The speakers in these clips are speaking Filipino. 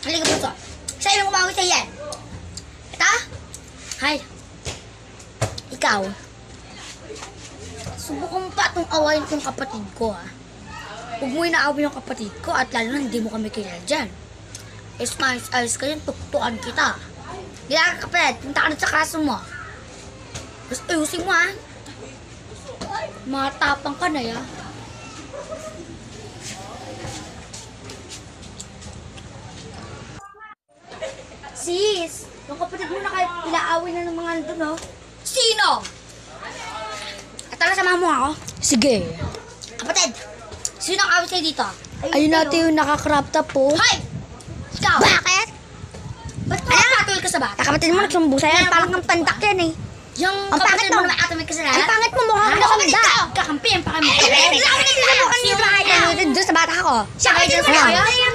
Halika puso. Sa'yo lang umawit sa yan. Ito? Hay. Ikaw. Subukan mo pa itong awayin kong kapatid ko, ha? Huwag mo inaaway yung kapatid ko at lalo na hindi mo kami kilala dyan. Is nice ayos ka yun, tuktukan kita. Kaya kapatid, punta ka na sa kaso mo. Tapos ayusin mo, ha? Matapang ka na, ya. Sis, yung kapatid mo na kahit ilaaway na ng mga nandun, no? Sino? At tara, samahan mo ako. Sige. Kapatid, sino ang awit dito? Ayun natin yung naka-crop top po. Hoy! Ikaw! Bakit? Ba't mo nakatuloy ka sa bata? Kakapatid mo nagsumbo sa'yo. Parang ang pandak yan eh. Yung Ang kapatid pangit mo mo. na may atomik kasalanan? Ang pangit mo mukha Ha? mo kapatid Ikaw! ka. Kakampi ang pakami. Ay, ay, ay, ako nagsusubukan niyo ba kayo? Doon sa bata ko. Siya kayo dyan sa Ano? kayo? Ay, ang tatala mo yung mga Sa bata ko.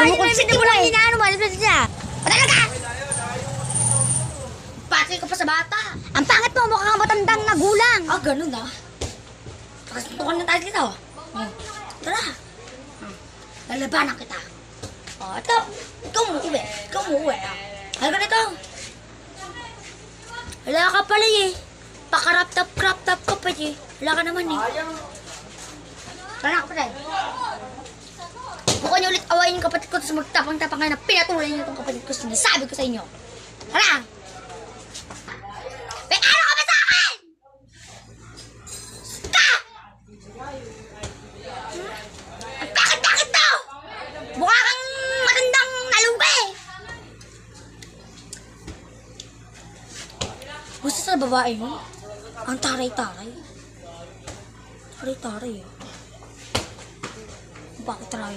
Ano ko hindi mo lang inaano mo. Ano siya? Patala ka! Pa sa bata. Ang pangit mo mukha kang matandang nagulang. Ah, ganun ah. Pakasuntukan na tayo dito. Hmm. Tara. Lalabanan kita. Oh, ito. Ikaw mo uwi. Ikaw mo. Halika na ito. Wala ka pala eh. Pakarap tap crop top ka pa. Wala naman eh. Tara ka. Awayin yung kapatid ko tapos magtapang-tapang kayo na pinatuloy niyo itong kapatid ko. Sinasabi ko sa inyo. Tara! May ano ka ba sa akin? Stop! Ang takit-takit to! Mukha kang matandang nalubi! Gusto sa babae mo? Ang taray-taray. Taray-taray eh. Bakit taray?